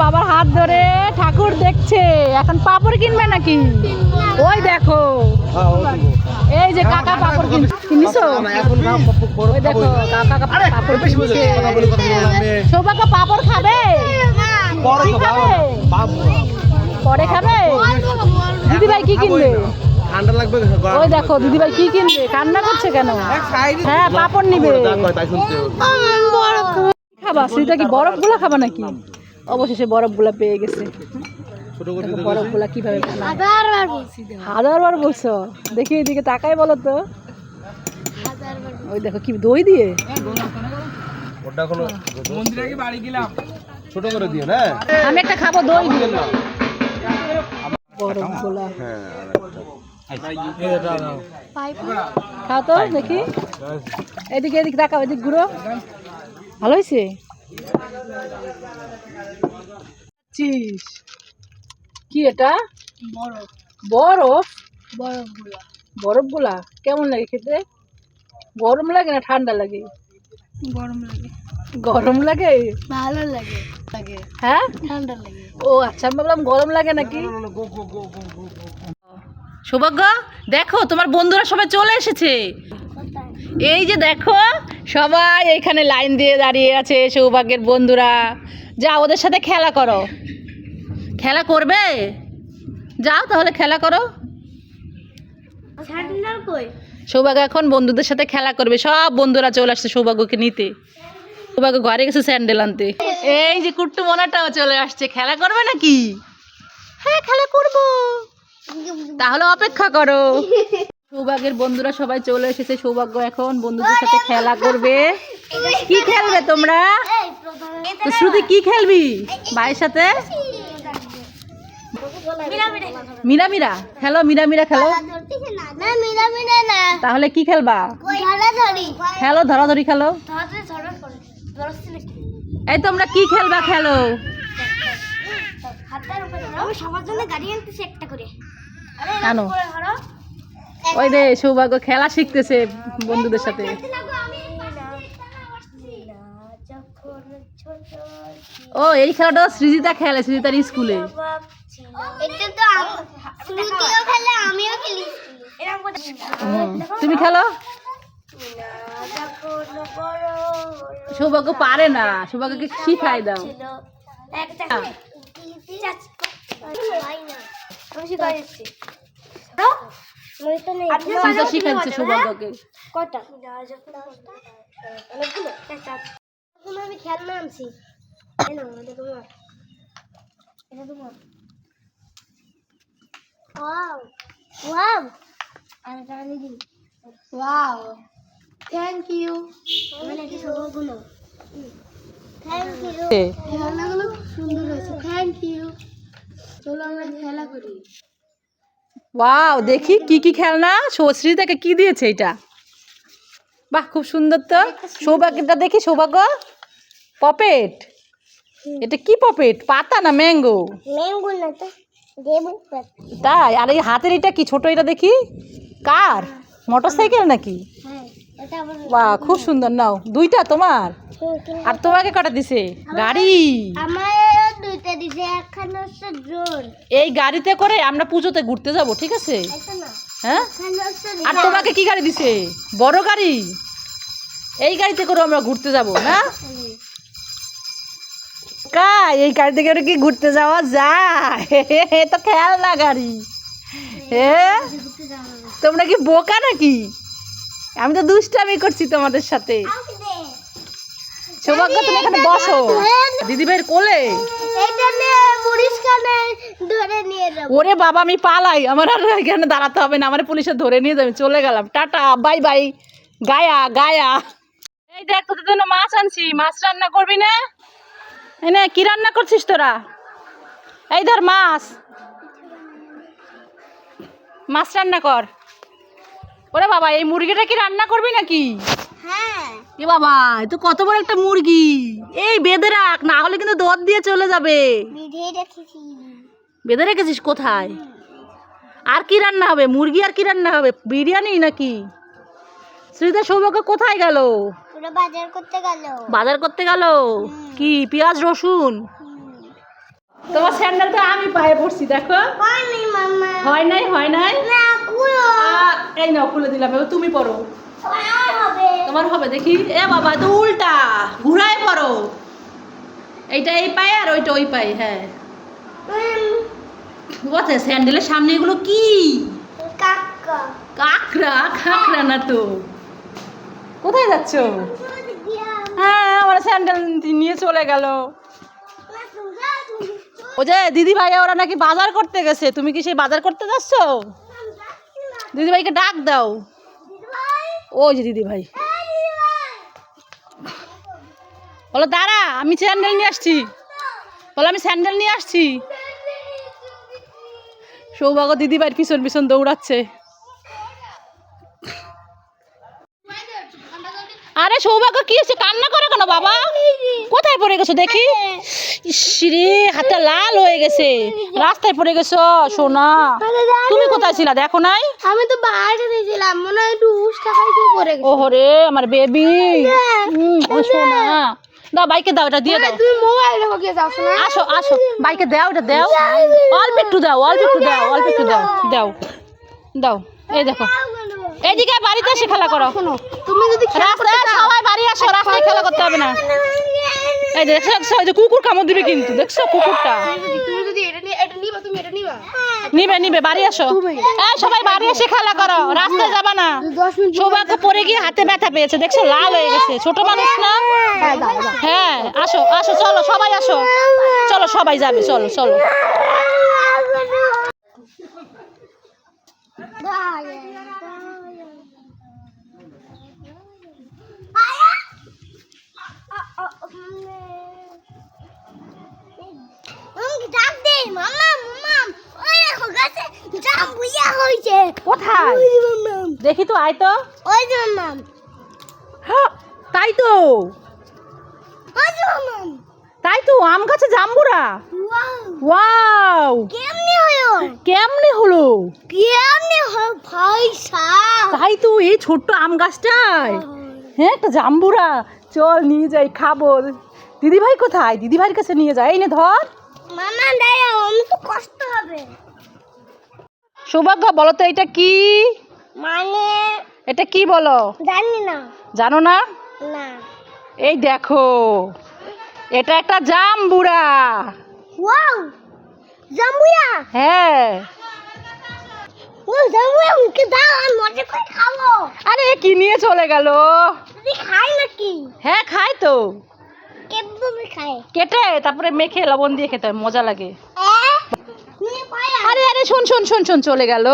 বাবার হাত ধরে ঠাকুর দেখছে। এখন পাপড় কিনবে নাকি? ওই দেখো। এই যে কাকা পাপড় কিনছো। কিনিছো ওই দেখো কাকা কাকা পাপড় কিনছে। সৌভাগ্য পাপড় খাবে? পরে খাবে? দিদি ভাই কি কিনবে? ঠান্ডা লাগবে ওই দেখো দিদি ভাই কি কিনবে? কান্না করছে কেন? হ্যাঁ পাপড় নিবে। খাবা? শ্রীতা কি বরফগুলো খাবা নাকি? অবশেষে বরফগুলো পেয়ে গেছে। ছোট করে দেখো বরফগুলা কীভাবে হাজারবার বলছো দেখি এদিকে তাকাই বলো তো। ওই দেখো কি দই দিয়ে? ওটা কোনো মন্দিরে কি বাড়ি গেলাম? ছোট করে দিও না? আমি একটা খাব দই দিয়ে। বরফগুলা। হ্যাঁ খাও তো দেখি। এদিকে এদিকে তাকাও এদিক ঘুরো। ভালো হয়েছে? চিস কি এটা? বরফ। বরফ? বরফগুলা। কেমন লাগে খেতে? গরম লাগে না ঠান্ডা লাগে? গরম লাগে। গরম লাগে? ভালো লাগে। লাগে। হ্যাঁ? ঠান্ডা লাগে। ও আচ্ছা আমি ভাবলাম গরম লাগে নাকি? সৌভাগ্য দেখো তোমার বন্ধুরা সবাই চলে এসেছে। এই যে দেখো সবাই এখানে লাইন দিয়ে দাঁড়িয়ে আছে সৌভাগ্যের বন্ধুরা। যা ওদের সাথে খেলা করো। খেলা করবে? যাও তাহলে খেলা করো। সৌভাগ্য এখন বন্ধুদের সাথে খেলা করবে। সব বন্ধুরা চলে আসছে সৌভাগ্যকে নিতে। সৌভাগ্য ঘরে গেছে স্যান্ডেল আনতে। এই যে কুট্টু মোনাটাও চলে আসছে। খেলা করবে নাকি? হ্যাঁ খেলা করব। তাহলে অপেক্ষা করো। সৌভাগ্যের বন্ধুরা সবাই চলে এসেছে। সৌভাগ্য এখন বন্ধুদের সাথে খেলা করবে। কি খেলবে তোমরা? শ্রুতি কি খেলবি ভাইয়ের সাথে? মিরা মিরা খেলো মিরা মিরা খেলো। তাহলে কি খেলবা? ধরা ধরি খেলো ধরাধরি খেলো। এই তোমরা কি খেলবা খেলো? সবার জন্য গাড়ি আনতেছি একটা করে ধরো। ওই রে সৌভাগ্য খেলা শিখতেছে বন্ধুদের সাথে। ও, এই খেলাটা সৃজিতা খেলে, সৃজিতার স্কুলে। তুমি খেলো? সৌভাগ্য পারে না। সৌভাগ্যকে শিখাই দাও। শিখাই দিচ্ছি সৃজিতা শিখাচ্ছে সৌভাগ্যকে কটা আমি খেলনা আনছি এটা তোমার এটা তোমার ওয়াও ওয়াও। আর এটা আমি দিই ওয়াও। থ্যাংক ইউ মানে থ্যাংক ইউ খেলনাগুলো সুন্দর হয়েছে থ্যাংক ইউ চলো আমরা খেলা করি। ওয়াও দেখি কি কি খেলনা? সশ্রী তাকে কি দিয়েছে এটা? বাহ খুব সুন্দর তো। সৌভাগ্যটা দেখি সৌভাগ্য। পপেট। এটা কি পপেট? পাতা না ম্যাঙ্গো? ম্যাঙ্গো না তো তাই? আর এই হাতের এটা কি? ছোট এটা দেখি। কার? মোটর সাইকেল নাকি? হ্যাঁ বাহ খুব সুন্দর নাও। দুইটা তোমার? আর তোমাকে কটা দিছে? গাড়ি? এই গাড়িতে করে আমরা পুজোতে ঘুরতে যাব ঠিক আছে? হ্যাঁ? আর তোমাকে কি গাড়ি দিছে? বড় গাড়ি? এই গাড়িতে করে আমরা ঘুরতে যাব না? কাই এই গাড়িতে করে কি ঘুরতে যাওয়া যায়? এ তো না গাড়ি। হ্যাঁ? তোমরা কি বোকা নাকি? আমি তো দুষ্টামি করছি তোমাদের সাথে। সৌভাগ্য তুমি এখানে বসো। দিদি ভাইয়ের কোলে ওরে বাবা আমি পালাই। আমার আর এখানে দাঁড়াতে হবে না। আমার পুলিশে ধরে নিয়ে যাবে। চলে গেলাম। Tata bye bye. গায়া গায়া। এই দেখ তোদের জন্য মাছ আনছি। মাছ রান্না করবি না? এই নে কি রান্না করছিস তোরা? এই ধর মাছ। মাছ রান্না কর। ওরে বাবা এই মুরগিটা কি রান্না করবি নাকি? হ্যাঁ। এ বাবা এ তো কত বড় একটা মুরগি। এই বেঁধে রাখ না হলে কিন্তু দর দিয়ে চলে যাবে। বিধে রেখেছি। বেঁধে রেখেছিস কোথায়? আর কি রান্না হবে? মুরগি আর কি রান্না হবে? বিরিয়ানি নাকি? শ্রীধর সৌভাগ্য কোথায় গেল? বাজার করতে গেল। বাজার করতে গেল? কি পেঁয়াজ রসুন? তোমার স্যান্ডেল তো আমি পায়ে পড়ছি দেখো। হয় নাই হয় নাই? এই নাও খুলে দিলাম এবার তুমি পড়ো। তোমার হবে দেখি। এ বাবা তো উল্টা ঘুরায় পড়ো। এইটা এই পায়ে আর ওইটা ওই পায়ে হ্যাঁ। স্যান্ডেলের সামনে এগুলো কি? কাকা কাকড়া কাকড়া না তো। কোথায় যাচ্ছ? হ্যাঁ আমার স্যান্ডেল নিয়ে চলে গেল। ও যে দিদি ভাই ওরা নাকি বাজার করতে গেছে। তুমি কি সেই বাজার করতে যাচ্ছ? দিদি ভাইকে ডাক দাও। ওই যে দিদি ভাই বলো দাঁড়া আমি স্যান্ডেল নিয়ে আসছি। বলো আমি স্যান্ডেল নিয়ে আসছি। সৌভাগ্য দিদি ভাইয়ের পিছন পিছন দৌড়াচ্ছে। আরে সৌভাগ্য কি হচ্ছে? কান্না করে কেন বাবা? কোথায় পড়ে গেছো দেখি? ইসরে হাতটা লাল হয়ে গেছে রাস্তায় পড়ে গেছো সোনা তুমি কোথায় ছিলা দেখো নাই আমি তো বাইরে দিয়েছিলাম মনে হয় একটু উষ্টা খাইতে পড়ে গেছে ওহো রে আমার বেবি ও সোনা দাও বাইকে দাও এটা দিয়ে দাও তুমি মোবাইলে হোকে যাও না আসো আসো বাইকে দাও এটা দাও অল্প একটু দাও অল্প একটু দাও অল্প একটু দাও দাও দাও এই দেখো এইদিকে বাড়িতে এসে খেলা করো তুমি যদি রাস্তায় সবাই বাড়ি আসো রাস্তায় খেলা করতে হবে না এই দেখছ দেখছ, কুকুর কামড় দিবে কিন্তু দেখছ কুকুরটা? নিবা নিবা নিবে বাড়ি আসো। এই সবাই বাড়ি এসে খেলা করো রাস্তায় যাবা না। সৌভাগ্য পরে গিয়ে হাতে ব্যথা পেয়েছে দেখছ লাল হয়ে গেছে। ছোট মানুষ না? হ্যাঁ আসো আসো চলো সবাই আসো। চলো সবাই যাবে চলো চলো। দেখো তো, আয় তো। ওই যে মামা তাই তো। তাই তো, আম গাছে জাম্বুরা। ওয়াও। কেমনে হলো? কেমনে হলো কেমনে হলো ভাই তাই তো, এই ছোট্ট আম গাছটায়। হ্যাঁ একটা জাম্বুরা। চল নিয়ে যাই খাব। দিদি ভাই কোথায়? দিদি ভাইয়ের কাছে নিয়ে যাই এই নে ধর। মামা আমি তো কষ্ট হবে। সৌভাগ্য বলো তো এটা কি? মানে এটা কি বলো? জানি না। জানো না? না। এই দেখো এটা একটা জাম্বুরা। ওয়াও জাম্বুয়া হ্যাঁ। মুখে দাও আমি মজা করে খাব। আরে কি নিয়ে চলে গেল? তুমি খাই নাকি? হ্যাঁ খাই তো। কেটে তারপরে মেখে লবণ দিয়ে খেতে হয়, মজা লাগে। এ আরে আরে শোন শোন শোন শোন চলে গেল।